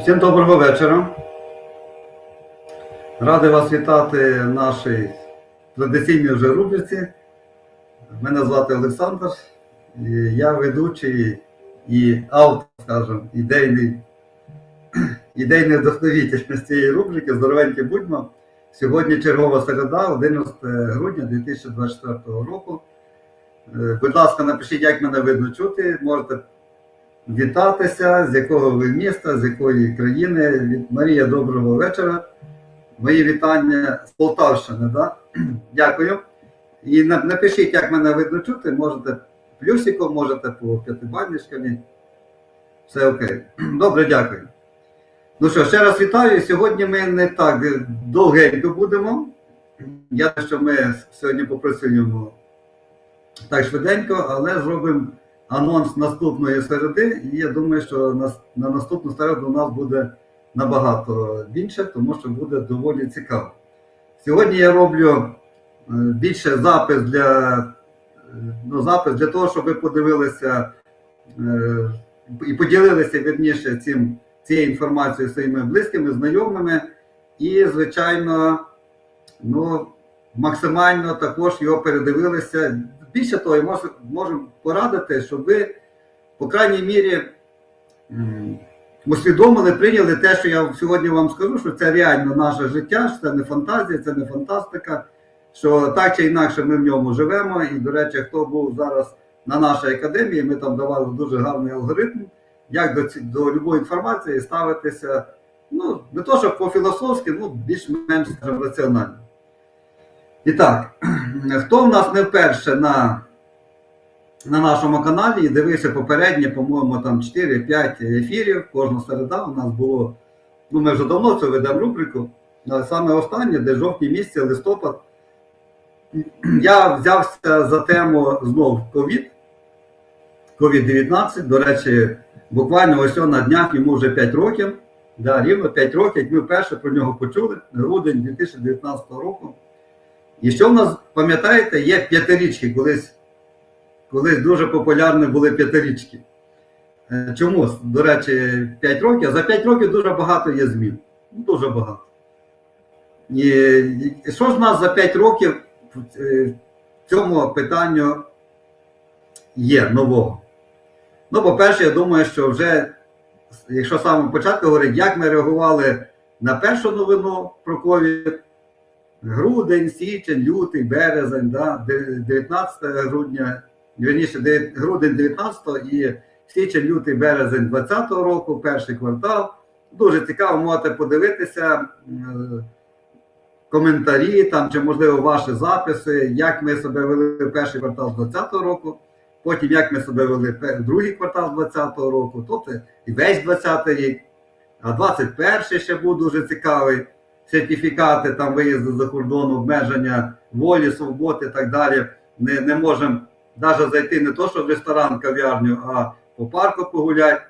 Всім доброго вечора. Радий вас вітати в нашій традиційній вже рубриці. Мене звати Олександр. і Я ведучий і автор, скажімо, ідейний, ідейний вдохновитель цієї рубрики Здоровенькі будьмо. Сьогодні чергова середа, 11 грудня 2024 року. Е, Будь ласка, напишіть, як мене видно чути. Можете вітатися, з якого ви міста, з якої країни. Від Марія, доброго вечора. Мої вітання з Полтавщини. Да? Дякую. І напишіть, як мене видно чути. Можете плюсиком, можете по п'ятибальній шкалі. Все окей. Добре, дякую. Ну що, ще раз вітаю. Сьогодні ми не так довгенько будемо. Я що ми сьогодні попрацюємо так швиденько, але зробимо анонс наступної середи. І я думаю, що на, на наступну середу у нас буде набагато більше, тому що буде доволі цікаво. Сьогодні я роблю е, більше запис для, е, ну, запис для того, щоб ви подивилися е, і поділилися вірніше цим, цією інформацією своїми близькими, знайомими. І, звичайно, ну, максимально також його передивилися. Більше того, можу, можу порадити, щоб ви, по крайній мірі, усвідомили, прийняли те, що я сьогодні вам скажу, що це реально наше життя, що це не фантазія, це не фантастика, що так чи інакше ми в ньому живемо. І, до речі, хто був зараз на нашій академії, ми там давали дуже гарний алгоритм, як до, ці- до любої інформації ставитися, ну, не то, що по-філософськи, ну, більш-менш раціонально. І так, хто в нас не вперше на, на нашому каналі і дивився попереднє, по-моєму, там 4-5 ефірів, кожна середа у нас було. Ну, ми вже давно це ведемо рубрику. Але саме останнє, де жовтні місяці, листопад. Я взявся за тему знов ковід. COVID-19. До речі, буквально ось на днях йому вже 5 років. Да, рівно 5 років, як ми вперше про нього почули, грудень 2019 року. І що в нас, пам'ятаєте, є п'ятирічки, колись, колись дуже популярні були п'ятирічки. Е, Чому? До речі, 5 років, а за 5 років дуже багато є змін. Ну, дуже багато. І, і що ж в нас за 5 років е, в цьому питанню є нового? Ну, по-перше, я думаю, що вже, якщо з самого початку говорити, як ми реагували на першу новину про ковід, грудень, січень, лютий, березень, да, 19 грудня, вірніше, грудень 19 і січень, лютий, березень 20 року, перший квартал. Дуже цікаво, можете подивитися коментарі там, чи, можливо, ваші записи, як ми себе вели в перший квартал 20 року, потім як ми себе вели в другий квартал 20 року, тобто і весь 20 рік. А 21 ще був дуже цікавий сертифікати, там виїзди за кордон, обмеження волі, свободи і так далі. Не, не можемо навіть зайти не то, що в ресторан, кав'ярню, а по парку погуляти.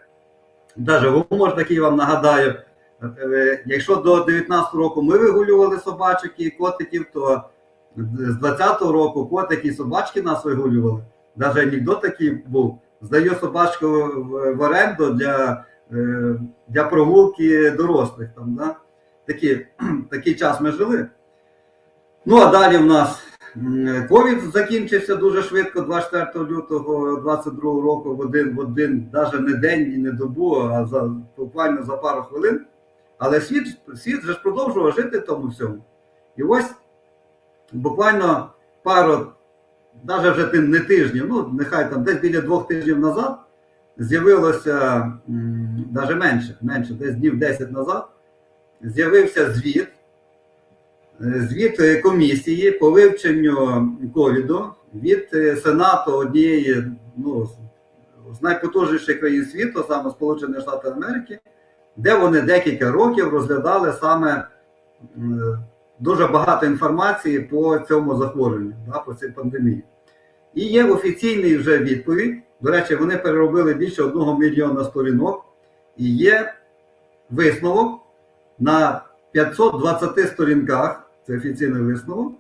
Навіть гумор такий вам нагадаю. Е, Якщо до 19 року ми вигулювали собачок і котиків, то з 20-го року котики і собачки нас вигулювали. Навіть анекдот такий був. Здаю собачку в, в оренду для, е, для прогулки дорослих. Там, да? Такі, такий час ми жили. Ну, а далі в нас ковід закінчився дуже швидко, 24 лютого 22 року, в один, в один, навіть не день і не добу, а за, буквально за пару хвилин. Але світ, світ же ж продовжував жити тому всьому. І ось буквально пару, навіть вже не тижнів, ну нехай там десь біля двох тижнів назад з'явилося, навіть менше, менше, десь днів 10 назад, з'явився звіт, е, звіт е, комісії по вивченню ковіду від е, Сенату однієї ну, з найпотужніших країн світу, саме Сполучених Штатів Америки, де вони декілька років розглядали саме дуже багато інформації по цьому захворюванню, да, по цій пандемії. І є офіційний вже відповідь. До речі, вони переробили більше одного мільйона сторінок, і є висновок на 520 сторінках. Це офіційний висновок.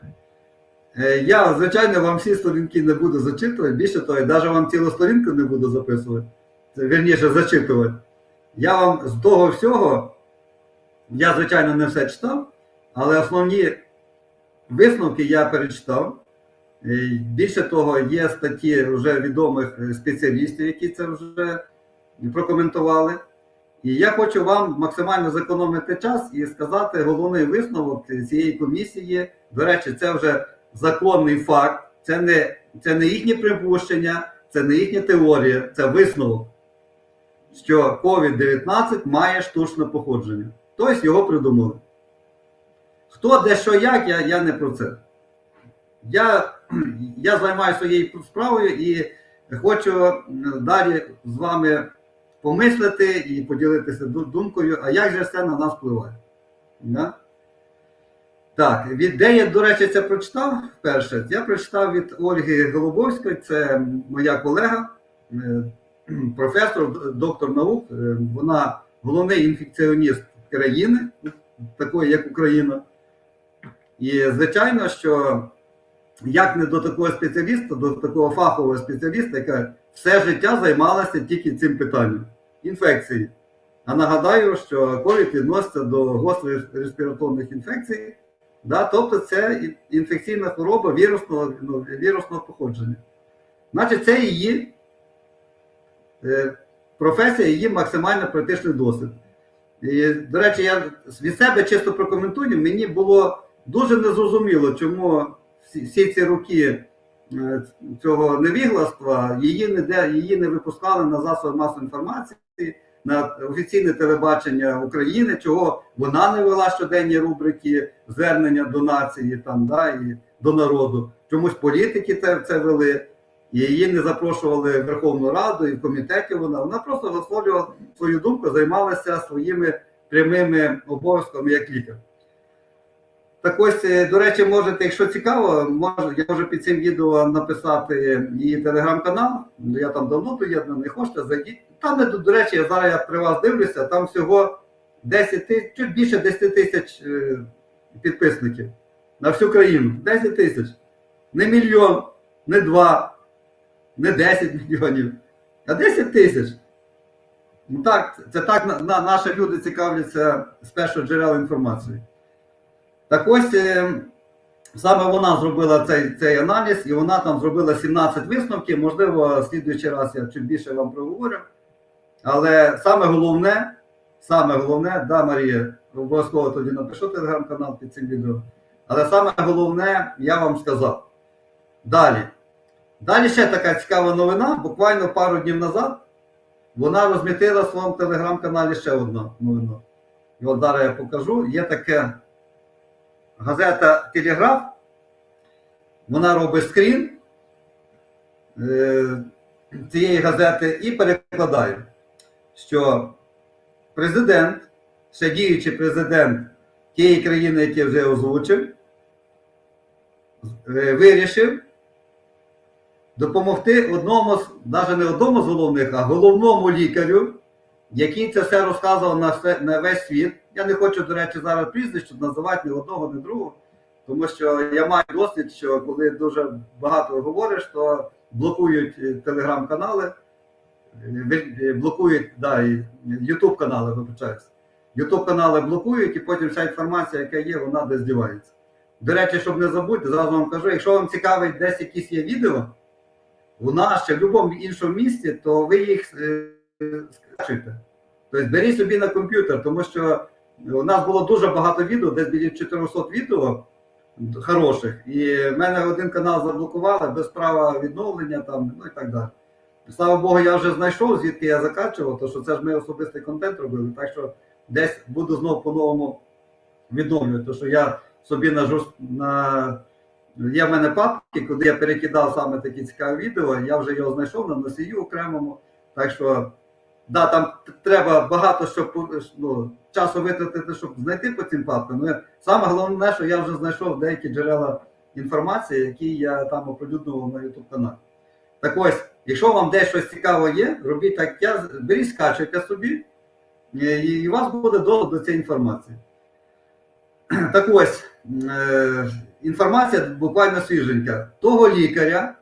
Е, Я, звичайно, вам всі сторінки не буду зачитувати. Більше того, я навіть вам цілу сторінку не буду записувати. Це вірніше зачитувати. Я вам з того всього, я, звичайно, не все читав, але основні висновки я перечитав. Е, Більше того, є статті вже відомих е, спеціалістів, які це вже прокоментували. І я хочу вам максимально зекономити час і сказати головний висновок цієї комісії. До речі, це вже законний факт, це не, це не їхні припущення, це не їхня теорія, це висновок, що COVID-19 має штучне походження. Тобто його придумали. Хто де що як, я, я не про це. Я, я займаюся своєю справою і хочу далі з вами помислити і поділитися думкою, а як же це на нас впливає. Да? Так, від де я, до речі, це прочитав вперше? Я прочитав від Ольги Голубовської, це моя колега, е, професор, доктор наук. Е, Вона головний інфекціоніст країни, такої як Україна. І звичайно, що як не до такого спеціаліста, до такого фахового спеціаліста, яка все життя займалася тільки цим питанням інфекції. А нагадаю, що ковід відноситься до гострих респіраторних інфекцій, да, тобто це інфекційна хвороба вірусного, ну, вірусного походження. Значить, це її е, професія, її максимально практичний досвід. І, до речі, я від себе чисто прокоментую, мені було дуже незрозуміло, чому всі, всі ці роки цього невігластва її не, де, її не випускали на засоби масової інформації, на офіційне телебачення України, чого вона не вела щоденні рубрики звернення до нації там, да, і до народу. Чомусь політики це, це вели, її не запрошували в Верховну Раду і в комітеті вона. Вона просто висловлювала свою думку, займалася своїми прямими обов'язками як лікар. Так ось, е, до речі, можете, якщо цікаво, може, я можу під цим відео написати її телеграм-канал. Я там давно доєднаний, хочете, зайдіть. Там, до речі, я зараз я при вас дивлюся, там всього 10 тисяч, чуть більше 10 тисяч е, підписників на всю країну. 10 тисяч. Не мільйон, не два, не 10 мільйонів, а 10 тисяч. Ну так, це так на, на, наші люди цікавляться з першого джерела інформації. Так ось е, саме вона зробила цей, цей аналіз, і вона там зробила 17 висновків. Можливо, слідуючий раз я чуть більше вам проговорю. Але саме головне, саме головне, да, Марія, обов'язково тоді напишу телеграм-канал під цим відео. Але саме головне, я вам сказав. Далі. Далі ще така цікава новина. Буквально пару днів назад вона розмітила в своєму телеграм-каналі ще одну новину. І от зараз я покажу. Є таке газета Телеграф. Вона робить скрін е, цієї газети і перекладає, що президент, ще діючий президент тієї країни, яку вже озвучив, е, вирішив допомогти одному навіть не одному з головних, а головному лікарю, який це все розказував на весь світ. Я не хочу, до речі, зараз прізвище називати ні одного, ні другого, тому що я маю досвід, що коли дуже багато говориш, то блокують е, телеграм-канали, е, е, блокують да, YouTube канали, вибачаюся. YouTube канали блокують, і потім вся інформація, яка є, вона десь дівається. До речі, щоб не забути, зразу вам кажу, якщо вам цікавить десь якісь є відео, у нас чи в будь-якому іншому місці, то ви їх е, скачуєте. Тобто беріть собі на комп'ютер, тому що у нас було дуже багато відео, десь біля 400 відео хороших. І в мене один канал заблокували без права відновлення там, ну і так далі. Слава Богу, я вже знайшов, звідки я закачував, то що це ж ми особистий контент робили, так що десь буду знову по-новому відновлювати, тому що я собі на жорст... на Є в мене папки, куди я перекидав саме такі цікаві відео. Я вже його знайшов на носію окремому. Так що, да, там треба багато щоб ну, часу витратити, щоб знайти по цим папкам. Ну, саме головне, що я вже знайшов деякі джерела інформації, які я там оприлюднював на YouTube каналі. Так ось, якщо вам десь щось цікаве є, робіть так, я беріть, скачуйте собі, і, і у вас буде доступ до цієї інформації. Так ось, е, інформація буквально свіженька. Того лікаря,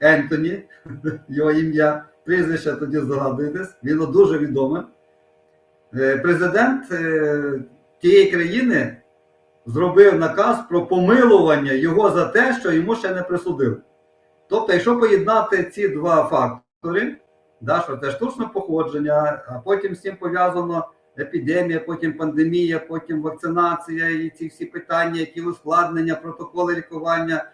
Ентоні, його ім'я, прізвище тоді здогадуєтесь, він дуже відомий. Е, Президент е, тієї країни зробив наказ про помилування його за те, що йому ще не присудили. Тобто, якщо поєднати ці два фактори, да, що це штучне походження, а потім з цим пов'язано епідемія, потім пандемія, потім вакцинація і ці всі питання, які ускладнення, протоколи лікування,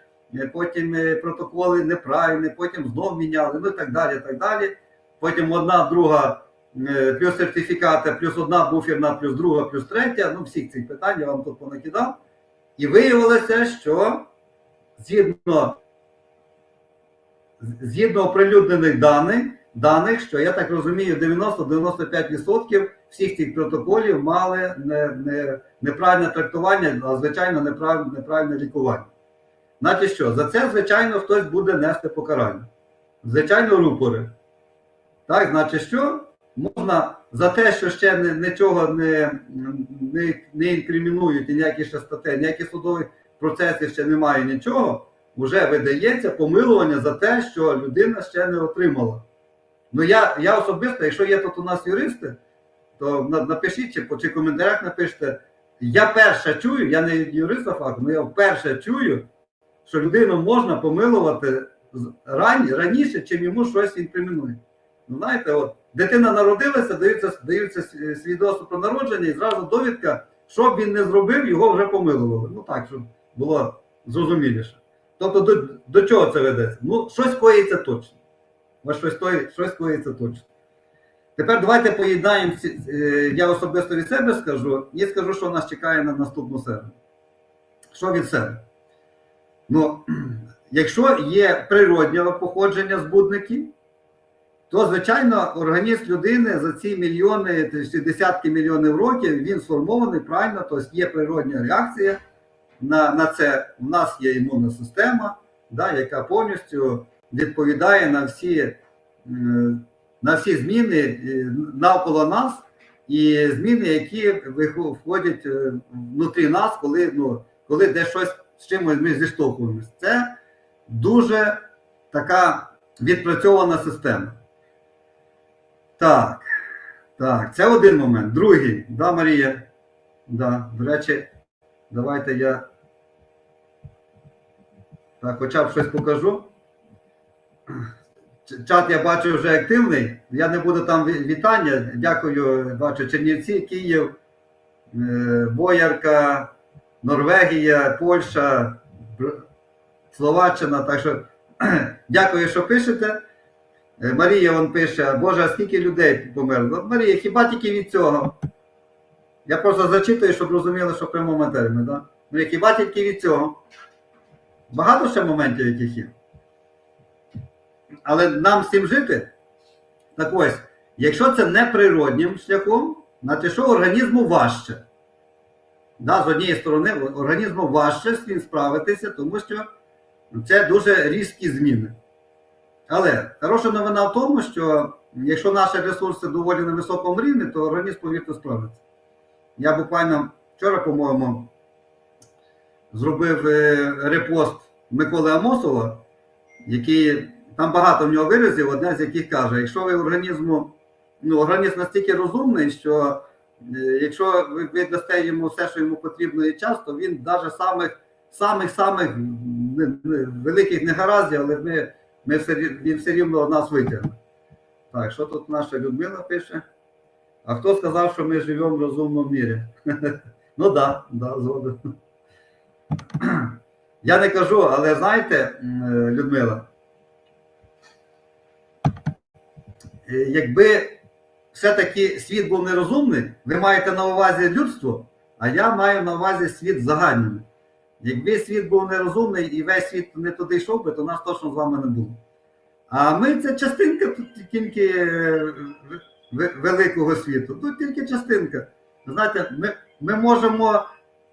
потім е, протоколи неправильні, потім знов міняли, ну і так далі. так далі. Потім одна, друга, е, плюс сертифікати, плюс одна буферна, плюс друга, плюс третя. Ну, всіх цих питань я вам тут понакидав. І виявилося, що згідно, згідно оприлюднених даних, даних, що я так розумію, 90-95% всіх цих протоколів мали не, не, неправильне трактування, а звичайно неправильне, неправильне лікування. Значить що, за це, звичайно, хтось буде нести покарання. Звичайно, рупори. Так, значить, що можна за те, що ще нічого не, не, не інкримінують, і ніякі ще статей, ніякі судові процеси ще немає нічого, вже видається помилування за те, що людина ще не отримала. Ну я, я особисто, якщо є тут у нас юристи, то напишіть чи, чи в коментарях напишіть. Я перше чую, я не юрист за але я вперше чую, що людину можна помилувати з- ран, раніше, чим йому щось інкримінують. Ну, знаєте, от дитина народилася, даються, даються свідоцтво про народження, і зразу довідка, що б він не зробив, його вже помилували. Ну так, щоб було зрозуміліше. Тобто до, до чого це ведеться? Ну, щось коїться точно. Ось щось, той- щось коїться точно. Тепер давайте поєднаємо, е, я особисто від себе скажу, і скажу, що нас чекає на наступну серію. Що від себе? Ну, якщо є природнє походження збудників, то, звичайно, організм людини за ці мільйони, чи десятки мільйонів років він сформований правильно, тобто є природня реакція на, на це. У нас є імунна система, да, яка повністю відповідає на всі, е, на всі зміни е, навколо нас і зміни, які входять е, внутрі нас, коли, ну, коли десь щось з чимось ми зіштовхуємося. Це дуже така відпрацьована система. Так, так, це один момент. Другий, да, Марія? Да, до речі, давайте я так, хоча б щось покажу. Чат я бачу вже активний. Я не буду там вітання. Дякую, бачу Чернівці, Київ, е, Боярка, Норвегія, Польща, Словаччина. Так що дякую, що пишете. Е, Марія вон пише, Боже, скільки людей померло? Марія, хіба тільки від цього? Я просто зачитую, щоб розуміли, що в прямому терміні. Да? Марія, хіба тільки від цього? Багато ще моментів, яких є. Але нам цим жити. Так ось, якщо це не природнім шляхом, значить що організму важче. Да, з однієї сторони, організму важче з цим справитися, тому що це дуже різкі зміни. Але хороша новина в тому, що якщо наші ресурси доволі на високому рівні, то організм, повірте, справиться. Я буквально вчора, по-моєму, зробив е, репост Миколи Амосова, який там багато в нього виразів, одне з яких каже: якщо ви організму, ну, організм настільки розумний, що якщо ви, ви дасте йому все, що йому потрібно і час, то він навіть самих самих самих великих негараздів, але ми, ми все, він все рівно нас витягне. Так, що тут наша Людмила пише? А хто сказав, що ми живемо в розумному мірі? Ну так, да, да, згоден. Я не кажу, але знаєте, е, Людмила, е, якби все-таки світ був нерозумний, ви маєте на увазі людство, а я маю на увазі світ загальний. Якби світ був нерозумний і весь світ не туди йшов би, то нас точно з вами не було. А ми це частинка тільки е, великого світу. Тут тільки частинка. Знаєте, ми, ми можемо.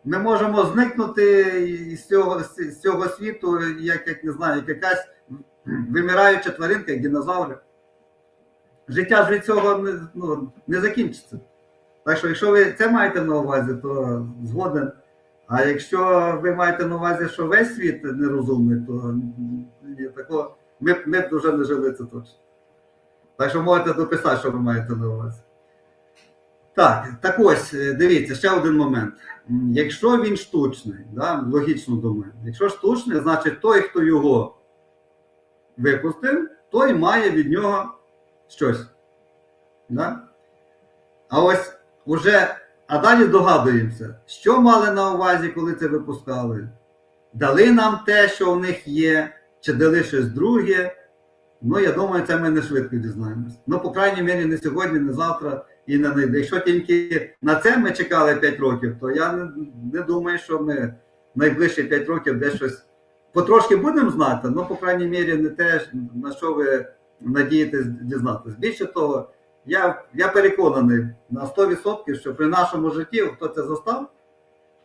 Ми можемо зникнути з цього, з цього світу, як, як не знаю, як якась вимираюча тваринка, як динозаври. Життя ж від цього не, ну, не закінчиться. Так що, якщо ви це маєте на увазі, то згоден. А якщо ви маєте на увазі, що весь світ нерозумний, то ні, такого, ми, ми б вже не жили це точно. Так що можете дописати, що ви маєте на увазі. Так, так ось, е, дивіться, ще один момент. Якщо він штучний, да, логічно думаю, якщо штучний, значить той, хто його випустив, той має від нього щось. Да? А ось уже, а далі догадуємося, що мали на увазі, коли це випускали? Дали нам те, що у них є, чи дали щось друге. Ну, я думаю, це ми не швидко дізнаємось. Ну, по крайній мірі, не сьогодні, не завтра і не найде. Якщо тільки на це ми чекали 5 років, то я не, не думаю, що ми найближчі 5 років десь щось потрошки будемо знати, але, по крайній мірі, не те, на що ви надієтесь дізнатися. Більше того, я, я переконаний на 100%, що при нашому житті, хто це застав,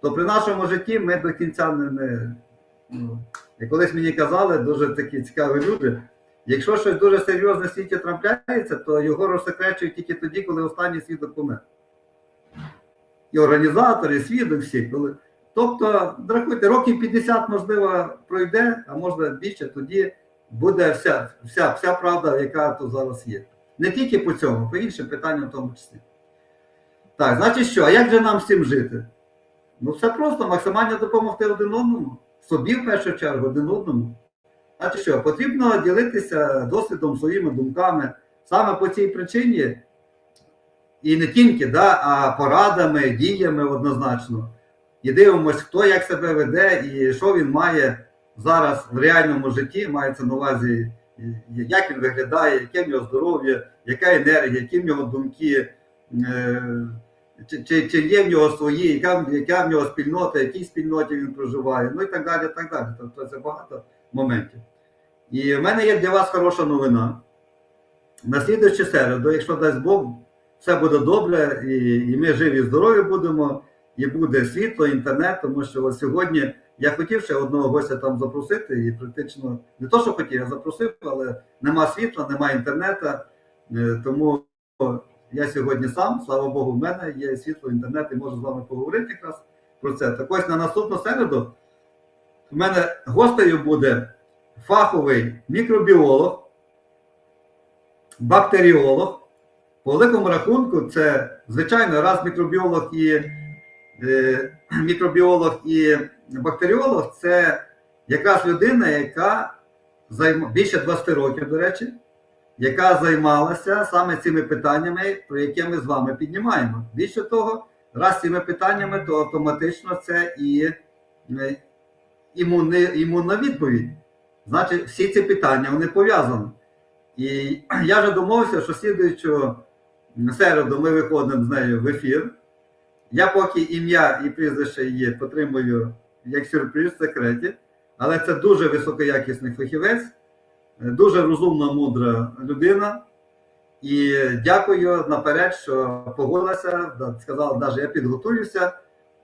то при нашому житті ми до кінця не. не ну, і колись мені казали, дуже такі цікаві люди. Якщо щось дуже серйозне в світі трапляється, то його розсекречують тільки тоді, коли останній свідок помер. І організатори, і свідок всі. Коли... Тобто, рахуйте, років 50, можливо, пройде, а може більше, тоді буде вся, вся, вся правда, яка тут зараз є. Не тільки по цьому, по іншим питанням в тому числі. Так, значить що, а як же нам всім жити? Ну, все просто максимально допомогти один одному, собі в першу чергу, один одному. Значить що, потрібно ділитися досвідом, своїми думками. Саме по цій причині, і не тільки, да, а порадами, діями однозначно. І дивимося, хто як себе веде і що він має зараз в реальному житті, мається на увазі, як він виглядає, яке в нього здоров'я, яка енергія, які в нього думки, е, чи, чи, чи є в нього свої, яка, яка в нього спільнота, в якій спільноті він проживає, ну і так далі. так далі. Тобто це багато моментів. І в мене є для вас хороша новина. На слідуючу середу, якщо дасть Бог, все буде добре, і, і ми живі, і здорові будемо, і буде світло, інтернет, тому що от сьогодні я хотів ще одного гостя там запросити, і практично не то, що хотів, я запросив, але нема світла, нема інтернету, е, тому я сьогодні сам, слава Богу, в мене є світло, інтернет, і можу з вами поговорити якраз про це. Так ось на наступну середу в мене гостею буде фаховий мікробіолог, бактеріолог. По великому рахунку, це, звичайно, раз мікробіолог і е, мікробіолог і бактеріолог це якраз людина, яка займа, більше 20 років, до речі, яка займалася саме цими питаннями, про які ми з вами піднімаємо. Більше того, раз цими питаннями, то автоматично це і е, імунна, імунна відповідь. Значить, всі ці питання вони пов'язані. І я вже домовився, що слідуючу середу ми виходимо з нею в ефір. Я поки ім'я і прізвище її потримую як сюрприз в секреті, але це дуже високоякісний фахівець, дуже розумна, мудра людина. І дякую наперед, що погодилася, сказала, навіть я підготуюся,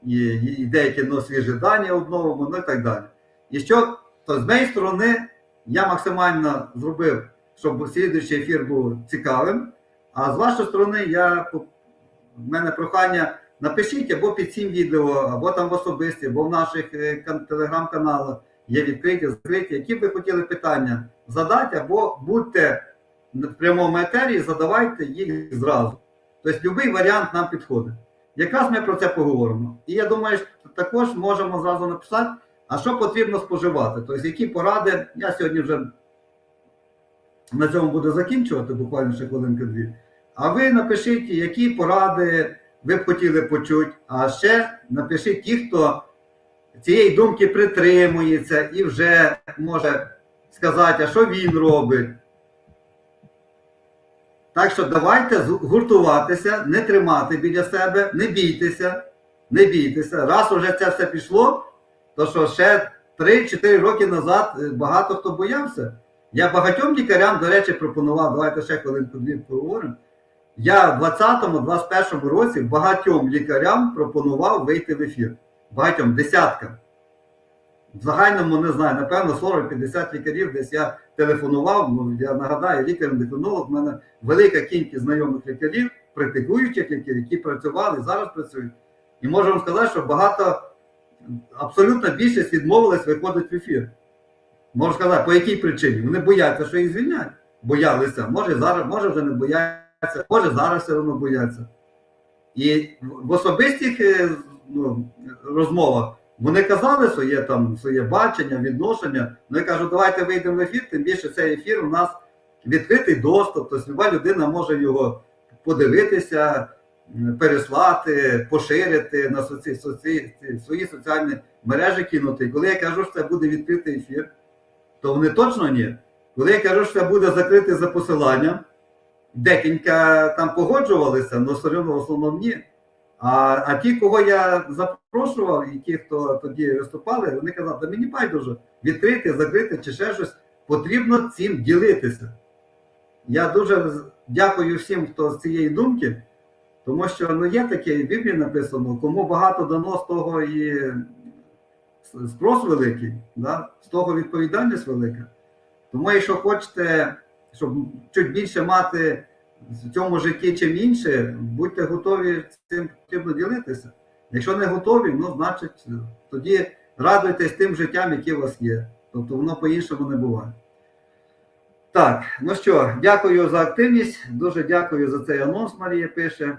і, і деякі ну, свіжі дані обновимо, ну і так далі. І що то з моєї сторони я максимально зробив, щоб слідуючий ефір був цікавим. А з вашої сторони, я в мене прохання напишіть або під цим відео, або там в особисті, або в наших е, телеграм-каналах є відкриті, закриті, які б ви хотіли питання задати, або будьте в прямому етері, задавайте їх зразу. Тобто будь-який варіант нам підходить. Якраз ми про це поговоримо. І я думаю, що також можемо зразу написати, а що потрібно споживати? Тобто, які поради, я сьогодні вже на цьому буду закінчувати, буквально ще хвилинки-дві. А ви напишіть, які поради ви б хотіли почути, а ще напишіть ті, хто цієї думки притримується і вже може сказати, а що він робить. Так що давайте гуртуватися, не тримати біля себе, не бійтеся, не бійтеся. Раз уже це все пішло, то що ще 3-4 роки назад е, багато хто боявся. Я багатьом лікарям, до речі, пропонував, давайте ще хвилинку поговоримо. Я в 20-21 році багатьом лікарям пропонував вийти в ефір. Багатьом, десяткам. В загальному не знаю, напевно, 40-50 лікарів десь я телефонував. Ну, я нагадаю, лікар-ендокринолог, в мене велика кількість знайомих лікарів, практикуючих лікарів, які працювали зараз працюють. І можу вам сказати, що багато, абсолютно більшість відмовилась виходити в ефір. Можу сказати, по якій причині? Вони бояться, що їх звільнять. боялися. Може зараз, може вже не бояться, може зараз все одно бояться. І в особистих е, ну, розмовах вони казали своє там своє бачення, відношення. Ну я кажу, давайте вийдемо в ефір, тим більше цей ефір у нас відкритий доступ, тобто люба людина може його подивитися, переслати, поширити на соці, соці, свої соціальні мережі кинути. Коли я кажу, що це буде відкритий ефір, то вони точно ні. Коли я кажу, що це буде закритий за посиланням, декілька там погоджувалися, але все одно в основному ні. А, а ті, кого я запрошував, і ті, хто тоді виступали, вони казали, да мені байдуже відкрити, закрити чи ще щось, потрібно цим ділитися. Я дуже дякую всім, хто з цієї думки, тому що ну, є таке, в Біблії написано, кому багато дано, з того і спрос великий, да? з того відповідальність велика. Тому, якщо хочете, щоб чуть більше мати в цьому житті, чим інше, будьте готові цим потрібно ділитися. Якщо не готові, ну значить тоді радуйтесь тим життям, яке у вас є. Тобто воно по-іншому не буває. Так, ну що, дякую за активність. Дуже дякую за цей анонс, Марія пише.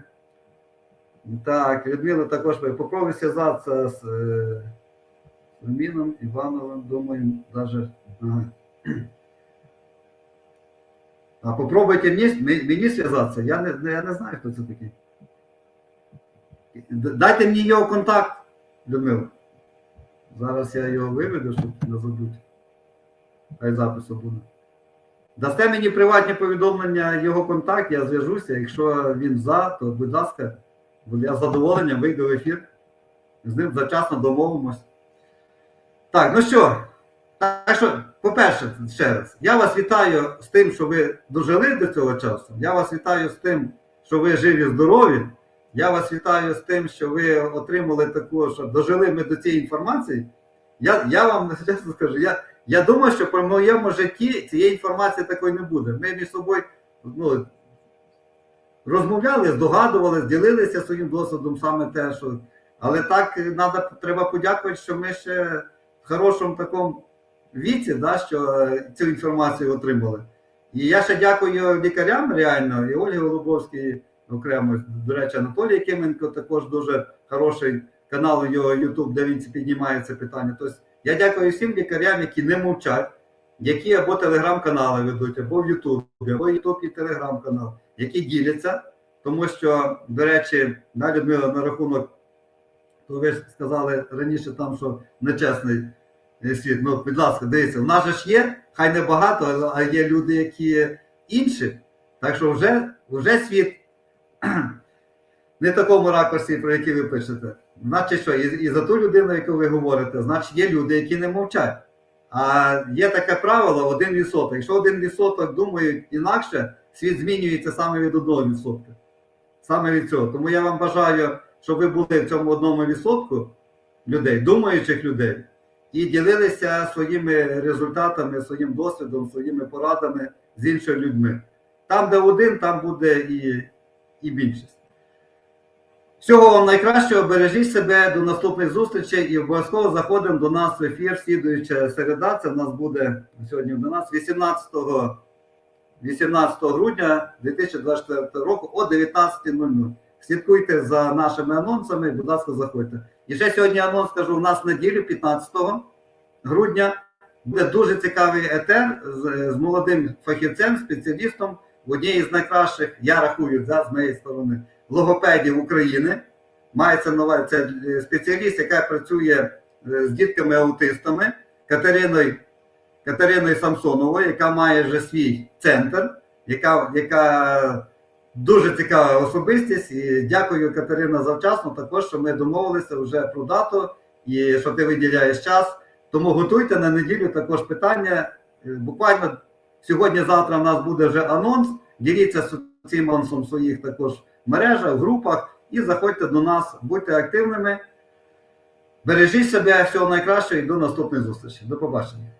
Так, Людмила також попробуй зв'язатися з е, Міном Івановим, думаю, навіть. А попробуйте мені, мені зв'язатися. Я не, я не знаю, хто це такий. Дайте мені його контакт, Людмила. Зараз я його виведу, щоб не забути. Хай запису буде. Дасте мені приватні повідомлення, його контакт, я зв'яжуся. Якщо він за, то будь ласка, я з задоволенням вийду в ефір. З ним завчасно домовимось. Так, ну що, так що, по-перше, ще раз, я вас вітаю з тим, що ви дожили до цього часу. Я вас вітаю з тим, що ви живі, здорові. Я вас вітаю з тим, що ви отримали таку, що дожили ми до цієї інформації. Я, я вам чесно скажу, я, я думаю, що по моєму житті цієї інформації такої не буде. Ми між собою ну, розмовляли, здогадували, ділилися своїм досвідом саме те, що. Але так треба подякувати, що ми ще в хорошому такому віці, да, що е, цю інформацію отримали. І я ще дякую лікарям реально, і Ольгі Голубовській окремо, до речі, Анатолій Якименко також дуже хороший канал у його YouTube, де він піднімає це питання. Тобто я дякую всім лікарям, які не мовчать, які або телеграм-канали ведуть, або в Ютубі, або Ютуб і телеграм-канал, які діляться. Тому що, до речі, да, Людмила, на рахунок, то ви ж сказали раніше там, що нечесний. Ну, будь ласка, дивіться, у нас ж є, хай не багато, а є люди, які інші. Так що вже, вже світ не в такому ракурсі, про який ви пишете. Значить, що, і, і за ту людину, яку ви говорите, значить є люди, які не мовчать. А є таке правило один відсоток. Якщо один відсоток думають інакше, світ змінюється саме від одного відсотка. Саме від цього. Тому я вам бажаю, щоб ви були в цьому одному відсотку людей, думаючих людей, і ділилися своїми результатами, своїм досвідом, своїми порадами з іншими людьми. Там, де один, там буде і, і більшість. Всього вам найкращого, бережіть себе до наступних зустрічей і обов'язково заходимо до нас в ефір. Слідуюча середа. Це в нас буде сьогодні до нас 18, 18 грудня 2024 року о 19.00. Слідкуйте за нашими анонсами, будь ласка, заходьте. І ще сьогодні анонс скажу: у нас неділю, 15 грудня, буде дуже цікавий етер з, з молодим фахівцем, спеціалістом в одній з найкращих, я рахую, да, з моєї сторони, логопедів України. Мається нова це е, спеціаліст, яка працює е, з дітками-аутистами Катериною, Катериною Самсоновою, яка має вже свій центр, яка, яка дуже цікава особистість. І дякую, Катерина, завчасно. Також що ми домовилися вже про дату і що ти виділяєш час. Тому готуйте на неділю також питання. Е, Буквально сьогодні-завтра в нас буде вже анонс. Діліться цим анонсом в своїх також мережах, групах і заходьте до нас, будьте активними. Бережіть себе, всього найкращого і до наступної зустрічі. До побачення.